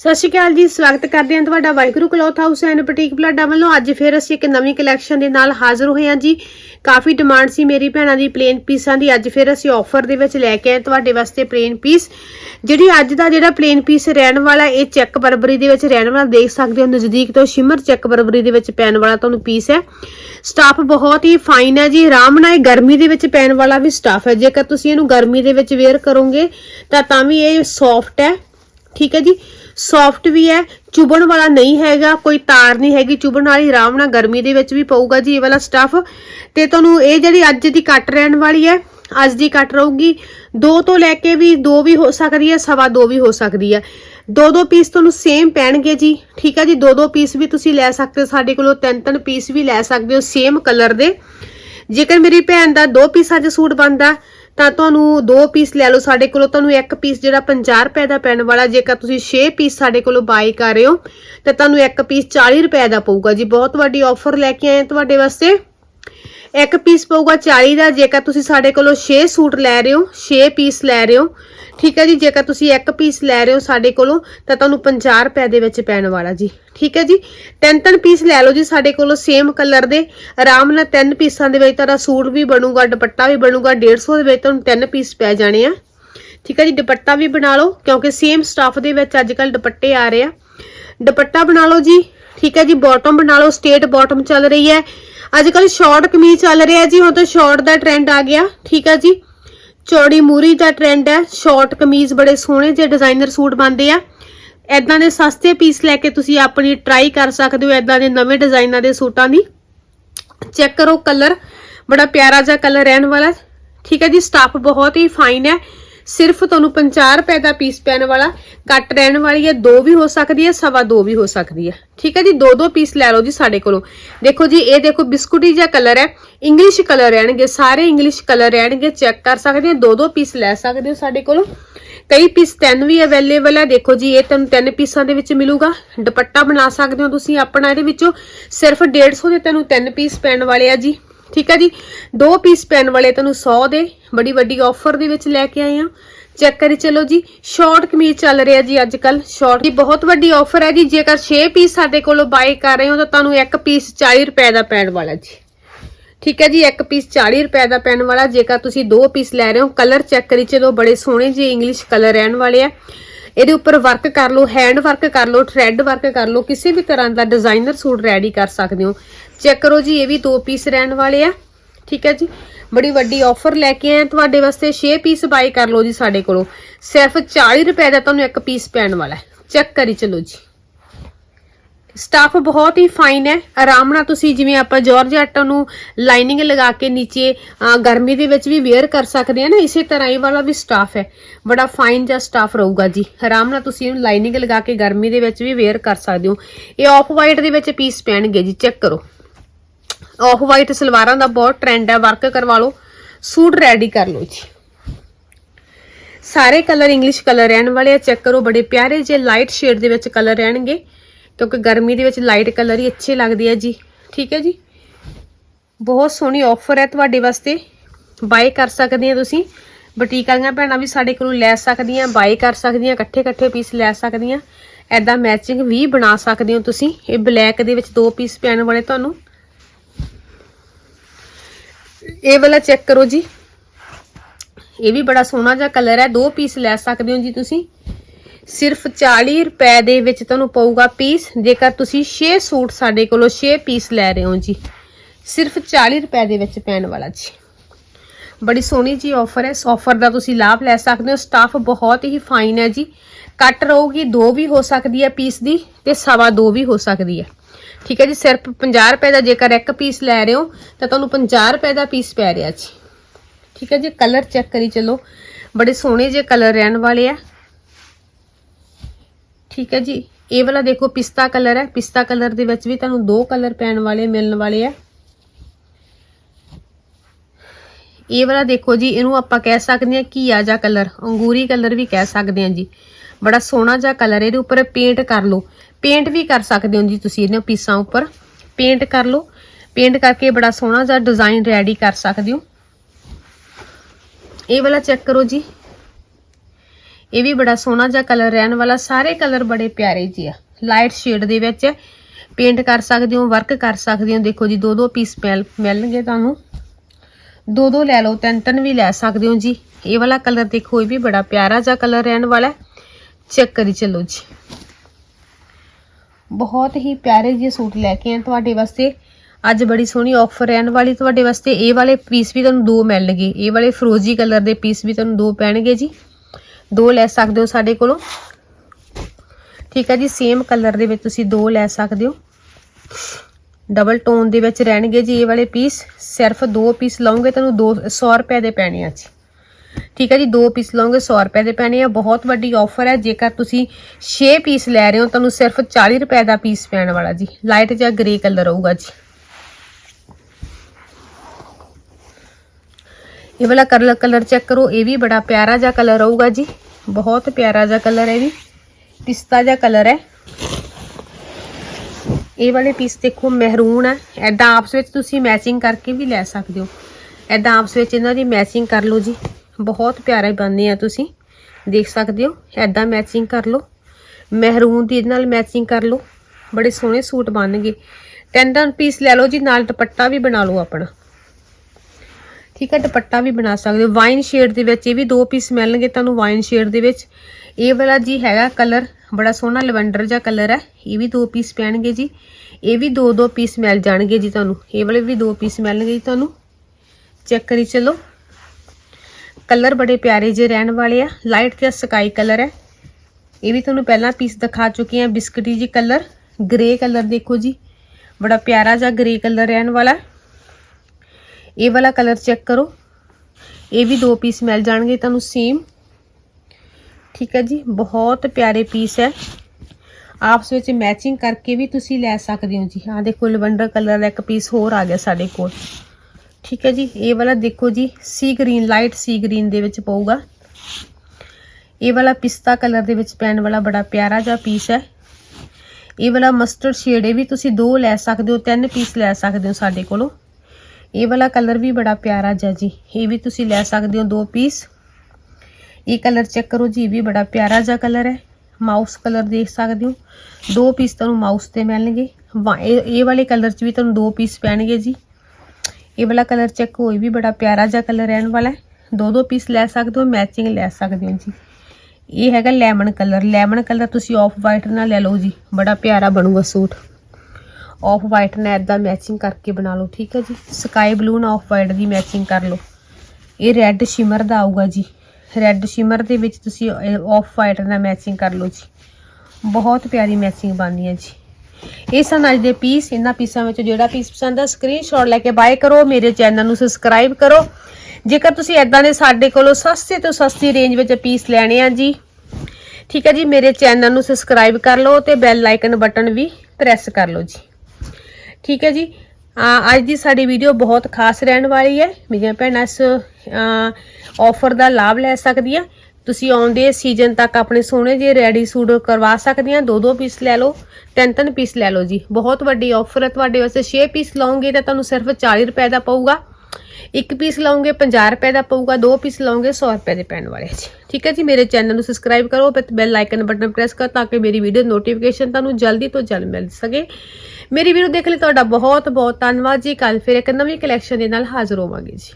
ਸਤਿ ਸ਼੍ਰੀ ਅਕਾਲ ਜੀ, ਸਵਾਗਤ ਕਰਦੇ ਹਾਂ ਤੁਹਾਡਾ Waheguru cloth house and boutique Palada ਵੱਲੋਂ। ਅੱਜ ਫਿਰ ਅਸੀਂ ਇੱਕ ਨਵੀਂ ਕਲੈਕਸ਼ਨ ਦੇ ਨਾਲ ਹਾਜ਼ਰ ਹੋਏ ਹਾਂ ਜੀ। ਕਾਫੀ ਡਿਮਾਂਡ ਸੀ ਮੇਰੀ ਭੈਣਾਂ ਦੀ ਪਲੇਨ ਪੀਸਾਂ ਦੀ। ਅੱਜ ਫਿਰ ਅਸੀਂ ਆਫਰ ਦੇ ਵਿੱਚ ਲੈ ਕੇ ਆਏ ਤੁਹਾਡੇ ਵਾਸਤੇ ਪਲੇਨ ਪੀਸ ਜਿਹੜੀ ਅੱਜ ਦਾ ਜਿਹੜਾ ਪਲੇਨ ਪੀਸ ਰਹਿਣ ਵਾਲਾ, ਇਹ ਚੈੱਕ ਬਰਬਰੀ ਦੇ ਵਿੱਚ ਰਹਿਣ ਵਾਲਾ, ਦੇਖ ਸਕਦੇ ਹੋ ਨਜ਼ਦੀਕ ਤੋਂ ਸ਼ਿਮਰ ਚੈੱਕ ਬਰਬਰੀ ਦੇ ਵਿੱਚ ਪੈਣ ਵਾਲਾ ਤੁਹਾਨੂੰ ਪੀਸ ਹੈ। ਸਟਾਫ ਬਹੁਤ ਹੀ ਫਾਈਨ ਹੈ ਜੀ। ਆਰਾਮ ਨਾਲ ਗਰਮੀ ਦੇ ਵਿੱਚ ਪੈਣ ਵਾਲਾ ਵੀ ਸਟਾਫ ਹੈ। ਜੇਕਰ ਤੁਸੀਂ ਇਹਨੂੰ ਗਰਮੀ ਦੇ ਵਿੱਚ ਵੇਅਰ ਕਰੋਗੇ, ਤਾਂ ਤਾਂ ਵੀ ਇਹ ਸੌਫਟ ਹੈ। ਠੀਕ ਹੈ ਜੀ। ਸੌਫਟ ਵੀ ਹੈ, ਚੁਬਣ ਵਾਲਾ ਨਹੀਂ ਹੈਗਾ, ਕੋਈ ਤਾਰ ਨਹੀਂ ਹੈਗੀ, ਚੁਬਣ ਵਾਲੀ ਆਰਾਮ ਨਾਲ ਗਰਮੀ ਦੇ ਵਿੱਚ ਵੀ ਪਊਗਾ ਜੀ ਇਹ ਵਾਲਾ ਸਟੱਫ ਤੇ ਤੁਹਾਨੂੰ ਇਹ ਜਿਹੜੀ ਅੱਜ ਦੀ ਕੱਟ ਰਹਿਣ ਵਾਲੀ ਹੈ, ਅੱਜ ਦੀ ਕੱਟ ਰਹੂਗੀ। ਦੋ ਤੋਂ ਲੈ ਕੇ ਵੀ ਦੋ ਵੀ ਹੋ ਸਕਦੀ ਹੈ, ਸਵਾ ਦੋ ਵੀ ਹੋ ਸਕਦੀ ਹੈ। ਦੋ ਦੋ ਪੀਸ ਤੁਹਾਨੂੰ ਸੇਮ ਪੈਣਗੇ ਜੀ, ਠੀਕ ਹੈ ਜੀ। ਦੋ ਦੋ ਪੀਸ ਵੀ ਤੁਸੀਂ ਲੈ ਸਕਦੇ ਹੋ, ਸਾਡੇ ਕੋਲੋਂ ਤਿੰਨ ਤਿੰਨ ਪੀਸ ਵੀ ਲੈ ਸਕਦੇ ਹੋ ਸੇਮ ਕਲਰ ਦੇ। ਜੇਕਰ ਮੇਰੀ ਭੈਣ ਦਾ ਦੋ ਪੀਸਾਂ 'ਚ ਸੂਟ ਬਣਦਾ ਤਾਂ ਤੁਹਾਨੂੰ ਦੋ ਪੀਸ ਲੈ ਲਓ। ਸਾਡੇ ਕੋਲੋਂ ਤੁਹਾਨੂੰ ਇੱਕ ਪੀਸ ਜਿਹੜਾ 50 ਰੁਪਏ ਦਾ ਪੈਣ ਵਾਲਾ, ਜੇਕਰ ਤੁਸੀਂ 6 ਪੀਸ ਸਾਡੇ ਕੋਲੋਂ ਬਾਈ ਕਰ ਰਹੇ ਹੋ, ਤਾਂ ਤੁਹਾਨੂੰ ਇੱਕ ਪੀਸ 40 ਰੁਪਏ ਦਾ ਪਊਗਾ ਜੀ। ਬਹੁਤ ਵੱਡੀ ਆਫਰ ਲੈ ਕੇ ਆਏ ਤੁਹਾਡੇ ਵਾਸਤੇ। ਇੱਕ ਪੀਸ ਪਊਗਾ 40 ਦਾ, ਜੇਕਰ ਤੁਸੀਂ ਸਾਡੇ ਕੋਲੋਂ 6 ਸੂਟ ਲੈ ਰਹੇ ਹੋ 6 ਪੀਸ ਲੈ ਰਹੇ ਹੋ, ਠੀਕ ਹੈ ਜੀ, ਜੇਕਰ ਤੁਸੀਂ ਇੱਕ ਪੀਸ ਲੈ ਰਹੇ ਹੋ ਸਾਡੇ ਕੋਲੋਂ, ਤਾਂ ਤੁਹਾਨੂੰ 50 ਰੁਪਏ ਦੇ ਵਿੱਚ ਪੈਣ ਵਾਲਾ ਜੀ, ਠੀਕ ਹੈ ਜੀ। ਤਿੰਨ ਤਿੰਨ ਪੀਸ ਲੈ ਲਓ ਜੀ ਸਾਡੇ ਕੋਲੋਂ ਸੇਮ ਕਲਰ ਦੇ, ਆਰਾਮ ਨਾਲ ਤਿੰਨ ਪੀਸਾਂ ਦੇ ਵਿੱਚ ਤੁਹਾਡਾ ਸੂਟ ਵੀ ਬਣੂਗਾ, ਦੁਪੱਟਾ ਵੀ ਬਣੂਗਾ 150 ਦੇ ਵਿੱਚ ਤੁਹਾਨੂੰ ਤਿੰਨ ਪੀਸ ਪੈ ਜਾਣੇ ਆ। ਠੀਕ ਹੈ ਜੀ, ਦੁਪੱਟਾ ਵੀ ਬਣਾ ਲਓ, ਕਿਉਂਕਿ ਸੇਮ ਸਟਾਫ ਦੇ ਵਿੱਚ ਅੱਜ ਕੱਲ ਦੁਪੱਟੇ ਆ ਰਹੇ ਆ। ਦੁਪੱਟਾ ਬਣਾ ਲਓ ਜੀ, ਠੀਕ ਹੈ ਜੀ ਬਾਟਮ ਬਣਾ ਲਓ ਸਟੇਟ ਬਾਟਮ ਚੱਲ ਰਹੀ ਹੈ। ਅੱਜ ਕੱਲ ਸ਼ਾਰਟ ਕਮੀਜ਼ ਚੱਲ ਰਿਹਾ ਜੀ, ਹੁਣ ਤਾਂ ਸ਼ਾਰਟ ਦਾ ਟ੍ਰੈਂਡ ਆ ਗਿਆ, ਠੀਕ ਹੈ ਜੀ? ਚੌੜੀ ਮੂਰੀ ਦਾ ਟ੍ਰੈਂਡ ਹੈ ਸ਼ਾਰਟ ਕਮੀਜ਼ ਬੜੇ ਸੋਹਣੇ ਜਿਹੇ ਡਿਜ਼ਾਈਨਰ ਸੂਟ ਬਣਦੇ ਆ। ਐਦਾਂ ਦੇ ਸਸਤੇ ਪੀਸ ਲੈ ਕੇ ਤੁਸੀਂ ਆਪਣੀ ਟਰਾਈ ਕਰ ਸਕਦੇ ਹੋ ਐਦਾਂ ਦੇ ਨਵੇਂ ਡਿਜ਼ਾਈਨਾਂ ਦੇ ਸੂਟਾਂ ਦੀ। ਚੈੱਕ ਕਰੋ ਕਲਰ ਬੜਾ ਪਿਆਰਾ ਜਿਹਾ ਕਲਰ ਰਹਿਣ ਵਾਲਾ, ਠੀਕ ਹੈ ਜੀ? ਸਟਾਫ ਬਹੁਤ ਹੀ ਫਾਈਨ ਹੈ। ਸਿਰਫ ਤੁਹਾਨੂੰ 50 ਰੁਪਏ ਦਾ ਪੀਸ ਪੈਣ ਵਾਲਾ ਕੱਟ ਰਹਿਣ ਵਾਲੀ ਹੈ, ਦੋ ਵੀ ਹੋ ਸਕਦੀ ਹੈ, ਸਵਾ ਦੋ ਵੀ ਹੋ ਸਕਦੀ ਹੈ। ਠੀਕ ਹੈ ਜੀ, ਦੋ ਦੋ ਪੀਸ ਲੈ ਲਓ ਜੀ ਸਾਡੇ ਕੋਲੋਂ। ਦੇਖੋ ਜੀ, ਇਹ ਦੇਖੋ ਬਿਸਕੁਟੀ ਜਿਹਾ ਕਲਰ ਹੈ ਇੰਗਲਿਸ਼ ਕਲਰ ਰਹਿਣਗੇ, ਸਾਰੇ ਇੰਗਲਿਸ਼ ਕਲਰ ਰਹਿਣਗੇ ਚੈੱਕ ਕਰ ਸਕਦੇ ਹੋ, ਦੋ ਦੋ ਪੀਸ ਲੈ ਸਕਦੇ ਹੋ ਸਾਡੇ ਕੋਲੋਂ। ਕਈ ਪੀਸ ਤਿੰਨ ਵੀ ਅਵੇਲੇਬਲ ਹੈ, ਦੇਖੋ ਜੀ, ਇਹ ਤੁਹਾਨੂੰ ਤਿੰਨ ਪੀਸਾਂ ਦੇ ਵਿੱਚ ਮਿਲੂਗਾ। ਦੁਪੱਟਾ ਬਣਾ ਸਕਦੇ ਹੋ ਤੁਸੀਂ ਆਪਣਾ ਇਹਦੇ ਵਿੱਚੋਂ, ਸਿਰਫ 150 ਦੇ ਤੁਹਾਨੂੰ ਤਿੰਨ ਪੀਸ ਪੈਣ ਵਾਲੇ ਆ ਜੀ। ਠੀਕ ਹੈ ਜੀ? ਦੋ ਪੀਸ ਪੈਣ ਵਾਲੇ ਤੁਹਾਨੂੰ 100 ਦੇ, ਬੜੀ ਵੱਡੀ ਆਫਰ ਦੇ ਵਿੱਚ ਲੈ ਕੇ ਆਏ ਆ ਚੈੱਕ ਕਰੀ ਚਲੋ ਜੀ। ਸ਼ਾਰਟ ਕਮੀਜ਼ ਚੱਲ ਰਿਹਾ ਜੀ ਅੱਜ ਕੱਲ ਸ਼ਾਰਟ ਦੀ ਬਹੁਤ ਵੱਡੀ ਆਫਰ ਹੈ ਜੀ। ਜੇਕਰ 6 ਪੀਸ ਸਾਡੇ ਕੋਲੋਂ ਬਾਈ ਕਰ ਰਹੇ ਹੋ, ਤਾਂ ਤੁਹਾਨੂੰ ਇੱਕ ਪੀਸ 40 ਰੁਪਏ ਦਾ ਪੈਣ ਵਾਲਾ ਜੀ। ਠੀਕ ਹੈ ਜੀ? ਇੱਕ ਪੀਸ 40 ਰੁਪਏ ਦਾ ਪੈਣ ਵਾਲਾ। ਜੇਕਰ ਤੁਸੀਂ ਦੋ ਪੀਸ ਲੈ ਰਹੇ ਹੋ ਕਲਰ ਚੈੱਕ ਕਰੀ ਚਲੋ। ਬੜੇ ਸੋਹਣੇ ਜਿਹੇ ਇੰਗਲਿਸ਼ ਕਲਰ ਰਹਿਣ ਵਾਲੇ ਆ। ਇਹਦੇ ਉੱਪਰ ਵਰਕ ਕਰ ਲਓ ਹੈਂਡ ਵਰਕ ਕਰ ਲਓ ਥ੍ਰੈਡ ਵਰਕ ਕਰ ਲਓ, ਕਿਸੇ ਵੀ ਤਰ੍ਹਾਂ ਦਾ ਡਿਜ਼ਾਈਨਰ ਸੂਟ ਰੈਡੀ ਕਰ ਸਕਦੇ ਹੋ। ਚੈੱਕ ਕਰੋ ਜੀ, ਇਹ ਵੀ ਦੋ ਪੀਸ ਰਹਿਣ ਵਾਲੇ ਆ। ਠੀਕ ਹੈ ਜੀ? ਬੜੀ ਵੱਡੀ ਆਫਰ ਲੈ ਕੇ ਆਏ ਤੁਹਾਡੇ ਵਾਸਤੇ। 6 ਪੀਸ ਬਾਈ ਕਰ ਲਓ ਜੀ ਸਾਡੇ ਕੋਲੋਂ। ਸਿਰਫ 40 ਰੁਪਏ ਦਾ ਤੁਹਾਨੂੰ ਇੱਕ ਪੀਸ ਪੈਣ ਵਾਲਾ ਹੈ। ਚੈੱਕ ਕਰੀ ਚਲੋ ਜੀ। ਸਟਾਫ ਬਹੁਤ ਹੀ ਫਾਈਨ ਹੈ। ਆਰਾਮ ਨਾਲ ਤੁਸੀਂ ਜਿਵੇਂ ਆਪਾਂ ਜਾਰਜਟ ਨੂੰ ਲਾਈਨਿੰਗ ਲਗਾ ਕੇ ਨੀਚੇ ਗਰਮੀ ਦੇ ਵਿੱਚ ਵੀ ਵੇਅਰ ਕਰ ਸਕਦੇ ਆ ਨਾ, ਇਸੇ ਤਰ੍ਹਾਂ ਇਹ ਵਾਲਾ ਵੀ ਸਟਾਫ ਹੈ। ਬੜਾ ਫਾਈਨ ਜਿਹਾ ਸਟਾਫ ਰਹੂਗਾ ਜੀ। ਆਰਾਮ ਨਾਲ ਤੁਸੀਂ ਇਹਨੂੰ ਲਾਈਨਿੰਗ ਲਗਾ ਕੇ ਗਰਮੀ ਦੇ ਵਿੱਚ ਵੀ ਵੇਅਰ ਕਰ ਸਕਦੇ ਹੋ। ਇਹ ਆਫ ਵਾਈਟ ਦੇ ਵਿੱਚ ਪੀਸ ਪੈਣਗੇ ਜੀ ਚੈੱਕ ਕਰੋ। ਆਫ ਵਾਈਟ ਸਲਵਾਰਾਂ ਦਾ ਬਹੁਤ ਟ੍ਰੈਂਡ ਹੈ ਵਰਕ ਕਰਵਾ ਲਓ। ਸੂਟ ਰੈਡੀ ਕਰ ਲਓ ਜੀ। ਸਾਰੇ ਕਲਰ ਇੰਗਲਿਸ਼ ਕਲਰ ਰਹਿਣ ਵਾਲੇ ਆ ਚੈੱਕ ਕਰੋ। ਬੜੇ ਪਿਆਰੇ ਜਿਹੇ ਲਾਈਟ ਸ਼ੇਡ ਦੇ ਵਿੱਚ ਕਲਰ ਰਹਿਣਗੇ। ਕਿਉਂਕਿ ਗਰਮੀ ਦੇ ਵਿੱਚ ਲਾਈਟ ਕਲਰ ਹੀ ਅੱਛੇ ਲੱਗਦੇ ਆ ਜੀ। ਠੀਕ ਹੈ ਜੀ? ਬਹੁਤ ਸੋਹਣੀ ਆਫਰ ਹੈ ਤੁਹਾਡੇ ਵਾਸਤੇ। ਬਾਏ ਕਰ ਸਕਦੇ ਆ ਤੁਸੀਂ। ਬੁਟੀਕ ਵਾਲੀਆਂ ਭੈਣਾਂ ਵੀ ਸਾਡੇ ਕੋਲੋਂ ਲੈ ਸਕਦੀਆਂ ਬਾਏ ਕਰ ਸਕਦੀਆਂ ਇਕੱਠੇ ਇਕੱਠੇ ਪੀਸ ਲੈ ਸਕਦੀਆਂ। ਐਦਾਂ ਮੈਚਿੰਗ ਵੀ ਬਣਾ ਸਕਦੇ ਹੋ ਤੁਸੀਂ। ਇਹ ਬਲੈਕ ਦੇ ਵਿੱਚ ਦੋ ਪੀਸ ਪੈਣ ਵਾਲੇ ਤੁਹਾਨੂੰ। ਇਹ ਵਾਲਾ ਚੈੱਕ ਕਰੋ ਜੀ। ਇਹ ਵੀ ਬੜਾ ਸੋਹਣਾ ਜਿਹਾ ਕਲਰ ਹੈ। ਦੋ ਪੀਸ ਲੈ ਸਕਦੇ ਹੋ ਜੀ ਤੁਸੀਂ। ਸਿਰਫ 40 ਰੁਪਏ ਦੇ ਵਿੱਚ ਤੁਹਾਨੂੰ ਪਊਗਾ ਪੀਸ, ਜੇਕਰ ਤੁਸੀਂ 6 ਸੂਟ ਸਾਡੇ ਕੋਲੋਂ 6 ਪੀਸ ਲੈ ਰਹੇ ਹੋ ਜੀ। ਸਿਰਫ 40 ਰੁਪਏ ਦੇ ਵਿੱਚ ਪੈਣ ਵਾਲਾ ਜੀ। ਬੜੀ ਸੋਹਣੀ ਜੀ ਆਫਰ ਹੈ। ਇਸ ਆਫਰ ਦਾ ਤੁਸੀਂ ਲਾਭ ਲੈ ਸਕਦੇ ਹੋ। ਸਟਾਫ ਬਹੁਤ ਹੀ ਫਾਈਨ ਹੈ ਜੀ। ਕੱਟ ਰਹੂਗੀ, ਦੋ ਵੀ ਹੋ ਸਕਦੀ ਹੈ ਪੀਸ ਦੀ ਤੇ ਸਵਾ ਦੋ ਵੀ ਹੋ ਸਕਦੀ ਹੈ। ਠੀਕ ਹੈ ਜੀ, ਸਿਰਫ 50 ਰੁਪਏ ਦਾ ਜੇਕਰ ਇੱਕ ਪੀਸ ਲੈ ਰਹੇ ਹੋ, ਤਾਂ ਤੁਹਾਨੂੰ 50 ਰੁਪਏ ਦਾ ਪੀਸ ਪੈ ਰਿਹਾ ਜੀ। ਠੀਕ ਹੈ ਜੀ ਕਲਰ ਚੈੱਕ ਕਰੀ ਚਲੋ। ਬੜੇ ਸੋਹਣੇ ਜਿਹੇ ਕਲਰ ਰਹਿਣ ਵਾਲੇ ਆ। ਠੀਕ ਹੈ ਜੀ। ਇਹ ਵਾਲਾ ਦੇਖੋ, ਪਿਸਤਾ ਕਲਰ ਹੈ। ਪਿਸਤਾ ਕਲਰ ਦੇ ਵਿੱਚ ਵੀ ਤੁਹਾਨੂੰ ਦੋ ਕਲਰ ਪੈਣ ਵਾਲੇ, ਮਿਲਣ ਵਾਲੇ ਆ। ਇਹ ਵਾਲਾ ਦੇਖੋ ਜੀ, ਇਹਨੂੰ ਆਪਾਂ ਕਹਿ ਸਕਦੇ ਹਾਂ ਘੀਆ ਜਿਹਾ ਕਲਰ, ਅੰਗੂਰੀ ਕਲਰ ਵੀ ਕਹਿ ਸਕਦੇ ਹਾਂ ਜੀ। ਬੜਾ ਸੋਹਣਾ ਜਿਹਾ ਕਲਰ ਇਹਦੇ ਉੱਪਰ ਪੇਂਟ ਕਰ ਲਓ। ਪੇਂਟ ਵੀ ਕਰ ਸਕਦੇ ਹੋ ਜੀ ਤੁਸੀਂ ਇਹਨਾਂ ਪੀਸਾਂ ਉੱਪਰ। ਪੇਂਟ ਕਰ ਲਓ। ਪੇਂਟ ਕਰਕੇ ਬੜਾ ਸੋਹਣਾ ਜਿਹਾ ਡਿਜ਼ਾਈਨ ਰੈਡੀ ਕਰ ਸਕਦੇ ਹੋ। ਇਹ ਵਾਲਾ ਚੈੱਕ ਕਰੋ ਜੀ। ਇਹ ਵੀ ਬੜਾ ਸੋਹਣਾ ਜਿਹਾ ਕਲਰ ਰਹਿਣ ਵਾਲਾ, ਸਾਰੇ ਕਲਰ ਬੜੇ ਪਿਆਰੇ ਜੀ ਆ। ਲਾਈਟ ਸ਼ੇਡ ਦੇ ਵਿੱਚ ਪੇਂਟ ਕਰ ਸਕਦੇ ਹੋ ਵਰਕ ਕਰ ਸਕਦੇ ਹੋ। ਦੇਖੋ ਜੀ ਦੋ ਦੋ ਪੀਸ ਮਿਲਣਗੇ ਤੁਹਾਨੂੰ। ਦੋ ਦੋ ਲੈ ਲਓ ਤਿੰਨ ਤਿੰਨ ਵੀ ਲੈ ਸਕਦੇ ਹੋ ਜੀ। ਇਹ ਵਾਲਾ ਕਲਰ ਦੇਖੋ, ਇਹ ਵੀ ਬੜਾ ਪਿਆਰਾ ਜਿਹਾ ਕਲਰ ਰਹਿਣ ਵਾਲਾ ਚੈੱਕ ਕਰੀ ਚੱਲੋ ਜੀ। ਬਹੁਤ ਹੀ ਪਿਆਰੇ ਜਿਹੇ ਸੂਟ ਲੈ ਕੇ ਆਏ ਤੁਹਾਡੇ ਵਾਸਤੇ। ਅੱਜ ਬੜੀ ਸੋਹਣੀ ਆਫਰ ਰਹਿਣ ਵਾਲੀ ਤੁਹਾਡੇ ਵਾਸਤੇ। ਇਹ ਵਾਲੇ ਪੀਸ ਵੀ ਤੁਹਾਨੂੰ ਦੋ ਮਿਲਣਗੇ। ਇਹ ਵਾਲੇ ਫਰੋਜ਼ੀ ਕਲਰ ਦੇ ਪੀਸ ਵੀ ਤੁਹਾਨੂੰ ਦੋ ਪੈਣਗੇ ਜੀ। ਦੋ ਲੈ ਸਕਦੇ ਹੋ ਸਾਡੇ ਕੋਲੋਂ। ਠੀਕ ਹੈ ਜੀ ਸੇਮ ਕਲਰ ਦੇ ਵਿੱਚ ਤੁਸੀਂ ਦੋ ਲੈ ਸਕਦੇ ਹੋ। ਡਬਲ ਟੋਨ ਦੇ ਵਿੱਚ ਰਹਿਣਗੇ ਜੀ ਇਹ ਵਾਲੇ ਪੀਸ ਸਿਰਫ ਦੋ ਪੀਸ ਲਓਗੇ ਤੁਹਾਨੂੰ 200 ਰੁਪਏ ਦੇ ਪੈਣੇ ਆ ਜੀ। ਠੀਕ ਹੈ ਜੀ, ਦੋ ਪੀਸ ਲਓਗੇ 100 ਰੁਪਏ ਦੇ ਪੈਣੇ ਆ। ਬਹੁਤ ਵੱਡੀ ਆਫਰ ਹੈ, ਜੇਕਰ ਤੁਸੀਂ 6 ਪੀਸ ਲੈ ਰਹੇ ਹੋ, ਤੁਹਾਨੂੰ ਸਿਰਫ 40 ਰੁਪਏ ਦਾ ਪੀਸ ਪੈਣ ਵਾਲਾ ਜੀ। ਲਾਈਟ ਜਾਂ ਗ੍ਰੇ ਕਲਰ ਹੋਊਗਾ ਜੀ। ਇਹ ਵਾਲਾ ਕਲਰ ਕਲਰ ਚੈੱਕ ਕਰੋ, ਇਹ ਵੀ ਬੜਾ ਪਿਆਰਾ ਜਿਹਾ ਕਲਰ ਹੋਊਗਾ ਜੀ। ਬਹੁਤ ਪਿਆਰਾ ਜਿਹਾ ਕਲਰ ਹੈ ਵੀ। ਪਿਸਤਾ ਜਿਹਾ ਕਲਰ ਹੈ। ਇਹ ਵਾਲੇ ਪੀਸ ਦੇਖੋ, ਮਹਿਰੂਨ ਹੈ। ਐਦਾਂ ਆਪਸ ਵਿੱਚ ਤੁਸੀਂ ਮੈਚਿੰਗ ਕਰਕੇ ਵੀ ਲੈ ਸਕਦੇ ਹੋ। ਐਦਾਂ ਆਪਸ ਵਿੱਚ ਇਹਨਾਂ ਦੀ ਮੈਚਿੰਗ ਕਰ ਲਓ ਜੀ। ਬਹੁਤ ਪਿਆਰੇ ਬਣਦੇ ਆ ਤੁਸੀਂ। ਦੇਖ ਸਕਦੇ ਹੋ ਐਦਾਂ ਮੈਚਿੰਗ ਕਰ ਲਓ। ਮਹਿਰੂਨ ਦੀ ਇਹਦੇ ਨਾਲ ਮੈਚਿੰਗ ਕਰ ਲਓ। ਬੜੇ ਸੋਹਣੇ ਸੂਟ ਬਣਨਗੇ। ਟੈਂਡਨ ਪੀਸ ਲੈ ਲਓ ਜੀ, ਨਾਲ ਦੁਪੱਟਾ ਵੀ ਬਣਾ ਲਓ ਆਪਣਾ। ਠੀਕ ਹੈ ਦੁਪੱਟਾ ਵੀ ਬਣਾ ਸਕਦੇ ਹੋ। ਵਾਈਨ ਸ਼ੇਡ ਦੇ ਵਿੱਚ ਇਹ ਵੀ ਦੋ ਪੀਸ ਮਿਲਣਗੇ ਤੁਹਾਨੂੰ ਵਾਈਨ ਸ਼ੇਡ ਦੇ ਵਿੱਚ। ਇਹ ਵਾਲਾ ਜੀ ਹੈਗਾ ਕਲਰ ਬੜਾ ਸੋਹਣਾ ਲਵੈਂਡਰ ਜਿਹਾ ਕਲਰ ਹੈ। ਇਹ ਵੀ ਦੋ ਪੀਸ ਪੈਣਗੇ ਜੀ। ਇਹ ਵੀ ਦੋ ਦੋ ਪੀਸ ਮਿਲ ਜਾਣਗੇ ਜੀ ਤੁਹਾਨੂੰ। ਇਹ ਵਾਲੇ ਵੀ ਦੋ ਪੀਸ ਮਿਲਣਗੇ ਜੀ ਤੁਹਾਨੂੰ। ਚੈੱਕ ਕਰੀ ਚਲੋ। ਕਲਰ ਬੜੇ ਪਿਆਰੇ ਜਿਹੇ ਰਹਿਣ ਵਾਲੇ ਆ। ਲਾਈਟ ਤੇ ਸਕਾਈ ਕਲਰ ਹੈ। ਇਹ ਵੀ ਤੁਹਾਨੂੰ ਪਹਿਲਾਂ ਪੀਸ ਦਿਖਾ ਚੁੱਕੀ ਆ ਬਿਸਕਟੀ ਜੀ ਕਲਰ ਗ੍ਰੇ ਕਲਰ ਦੇਖੋ ਜੀ। ਬੜਾ ਪਿਆਰਾ ਜਿਹਾ ਗ੍ਰੇ ਕਲਰ ਰਹਿਣ ਵਾਲਾ। ਇਹ ਵਾਲਾ ਕਲਰ ਚੈੱਕ ਕਰੋ। ਇਹ ਵੀ ਦੋ ਪੀਸ ਮਿਲ ਜਾਣਗੇ ਤੁਹਾਨੂੰ ਸੇਮ ਠੀਕ ਹੈ ਜੀ, ਬਹੁਤ ਪਿਆਰੇ ਪੀਸ ਹੈ। ਆਪਸ ਵਿੱਚ ਮੈਚਿੰਗ ਕਰਕੇ ਵੀ ਤੁਸੀਂ ਲੈ ਸਕਦੇ ਹੋ ਜੀ। ਹਾਂ ਦੇਖੋ, ਲਵੰਡਰ ਕਲਰ ਦਾ ਇੱਕ ਪੀਸ ਹੋਰ ਆ ਗਿਆ ਸਾਡੇ ਕੋਲ। ਠੀਕ ਹੈ ਜੀ, ਇਹ ਵਾਲਾ ਦੇਖੋ ਜੀ sea green light sea green ਦੇ ਵਿੱਚ ਪਊਗਾ। ਇਹ ਵਾਲਾ ਪਿਸਤਾ ਕਲਰ ਦੇ ਵਿੱਚ ਪੈਣ ਵਾਲਾ ਬੜਾ ਪਿਆਰਾ ਜਿਹਾ ਪੀਸ ਹੈ। ਇਹ ਵਾਲਾ ਮਸਟਰਡ ਸ਼ੇਡ ਇਹ ਵੀ ਤੁਸੀਂ ਦੋ ਲੈ ਸਕਦੇ ਹੋ, ਤਿੰਨ ਪੀਸ ਲੈ ਸਕਦੇ ਹੋ ਸਾਡੇ ਕੋਲੋਂ। ਇਹ ਵਾਲਾ ਕਲਰ ਵੀ ਬੜਾ ਪਿਆਰਾ ਜਿਹਾ ਜੀ। ਇਹ ਵੀ ਤੁਸੀਂ ਲੈ ਸਕਦੇ ਹੋ ਦੋ ਪੀਸ। ਇਹ ਕਲਰ ਚੈੱਕ ਕਰੋ ਜੀ, ਇਹ ਵੀ ਬੜਾ ਪਿਆਰਾ ਜਿਹਾ ਕਲਰ ਹੈ। ਮਾਊਸ ਕਲਰ ਦੇਖ ਸਕਦੇ ਹੋ। ਦੋ ਪੀਸ ਤੁਹਾਨੂੰ ਮਾਊਸ ਤੇ ਮਿਲਣਗੇ। ਵਾ- ਇਹ ਇਹ ਵਾਲੇ ਕਲਰ 'ਚ ਵੀ ਤੁਹਾਨੂੰ ਦੋ ਪੀਸ ਪੈਣਗੇ ਜੀ। ਇਹ ਵਾਲਾ ਕਲਰ ਚੈੱਕ ਹੋਈ ਵੀ ਬੜਾ ਪਿਆਰਾ ਜਿਹਾ ਕਲਰ ਰਹਿਣ ਵਾਲਾ ਹੈ। ਦੋ ਦੋ ਪੀਸ ਲੈ ਸਕਦੇ ਹੋ, ਮੈਚਿੰਗ ਲੈ ਸਕਦੇ ਹੋ ਜੀ। ਇਹ ਹੈਗਾ ਲੈਮਨ ਕਲਰ। ਲੈਮਨ ਕਲਰ ਤੁਸੀਂ ਆਫ ਵਾਈਟ ਨਾਲ ਲੈ ਲਓ ਜੀ। ਬੜਾ ਪਿਆਰਾ ਬਣੂਗਾ ਸੂਟ। ਆਫ ਵਾਈਟ ਨਾਲ ਇਦਾਂ ਮੈਚਿੰਗ ਕਰਕੇ ਬਣਾ ਲਓ, ਠੀਕ ਹੈ ਜੀ? ਸਕਾਈ ਬਲੂ ਨਾਲ ਆਫ ਵਾਈਟ ਦੀ ਮੈਚਿੰਗ ਕਰ ਲਓ। ਇਹ ਰੈੱਡ ਸ਼ਿਮਰ ਦਾ ਆਊਗਾ ਜੀ। ਰੈੱਡ ਸ਼ਿਮਰ ਦੇ ਵਿੱਚ ਤੁਸੀਂ ਆਫ ਵਾਈਟ ਨਾਲ ਮੈਚਿੰਗ ਕਰ ਲਓ ਜੀ। ਬਹੁਤ ਪਿਆਰੀ ਮੈਚਿੰਗ ਬਣਦੀ ਹੈ ਜੀ। ਇਹ ਸਨ ਅੱਜ ਦੇ ਪੀਸ ਇਹਨਾਂ ਪੀਸਾਂ ਵਿੱਚ ਜਿਹੜਾ ਪੀਸ ਪਸੰਦ ਆ ਸਕਰੀਨਸ਼ਾਟ ਲੈ ਕੇ ਬਾਏ ਕਰੋ। ਮੇਰੇ ਚੈਨਲ ਨੂੰ ਸਬਸਕ੍ਰਾਈਬ ਕਰੋ। ਜੇਕਰ ਤੁਸੀਂ ਐਦਾਂ ਦੇ ਸਾਡੇ ਕੋਲੋਂ ਸਸਤੇ ਤੋਂ ਸਸਤੀ ਰੇਂਜ ਵਿੱਚ ਪੀਸ ਲੈਣੇ ਆ ਜੀ, ਠੀਕ ਹੈ ਜੀ, ਮੇਰੇ ਚੈਨਲ ਨੂੰ ਸਬਸਕ੍ਰਾਈਬ ਕਰ ਲਓ ਤੇ ਬੈਲ ਆਈਕਨ ਬਟਨ ਵੀ ਪ੍ਰੈਸ ਕਰ ਲਓ ਜੀ। ਠੀਕ ਹੈ ਜੀ। ਅੱਜ ਦੀ ਸਾਡੀ ਵੀਡੀਓ ਬਹੁਤ ਖਾਸ ਰਹਿਣ ਵਾਲੀ ਹੈ। ਮੇਰੀਆਂ ਭੈਣਾਂ ਇਸ ਆਫਰ ਦਾ ਲਾਭ ਲੈ ਸਕਦੀਆਂ। ਤੁਸੀਂ ਆਉਂਦੇ ਸੀਜ਼ਨ ਤੱਕ ਆਪਣੇ ਸੋਹਣੇ ਜਿਹੇ ਰੈਡੀ ਸੂਟ ਕਰਵਾ ਸਕਦੀਆਂ। ਦੋ ਦੋ ਪੀਸ ਲੈ ਲਓ ਤਿੰਨ ਤਿੰਨ ਪੀਸ ਲੈ ਲਓ ਜੀ। ਬਹੁਤ ਵੱਡੀ ਆਫਰ ਹੈ। ਤੁਹਾਡੇ ਵਾਸਤੇ 6 ਪੀਸ ਲਓਗੇ ਤਾਂ ਤੁਹਾਨੂੰ ਸਿਰਫ 40 ਰੁਪਏ ਦਾ ਪਊਗਾ। ਇੱਕ ਪੀਸ ਲਓਗੇ 50 ਰੁਪਏ ਦਾ ਪਊਗਾ, ਦੋ ਪੀਸ ਲਓਗੇ 100 ਰੁਪਏ ਦੇ ਪੈਣ ਵਾਲੇ ਜੀ। ਠੀਕ ਹੈ ਜੀ, ਮੇਰੇ ਚੈਨਲ ਨੂੰ ਸਬਸਕ੍ਰਾਈਬ ਕਰੋ ਤੇ ਬੈਲ ਆਈਕਨ ਬਟਨ ਪ੍ਰੈਸ ਕਰੋ, ਤਾਂ ਕਿ ਮੇਰੀ ਵੀਡੀਓ ਨੋਟੀਫਿਕੇਸ਼ਨ ਤੁਹਾਨੂੰ ਜਲਦੀ ਤੋਂ ਜਲਦ ਮਿਲ ਸਕੇ। ਮੇਰੀ ਵੀਡੀਓ ਦੇਖਣ ਲਈ ਤੁਹਾਡਾ ਬਹੁਤ ਬਹੁਤ ਧੰਨਵਾਦ ਜੀ। ਕੱਲ ਫਿਰ ਇੱਕ ਨਵੀਂ ਕਲੈਕਸ਼ਨ ਦੇ ਨਾਲ ਹਾਜ਼ਰ ਹੋਵਾਂਗੇ ਜੀ।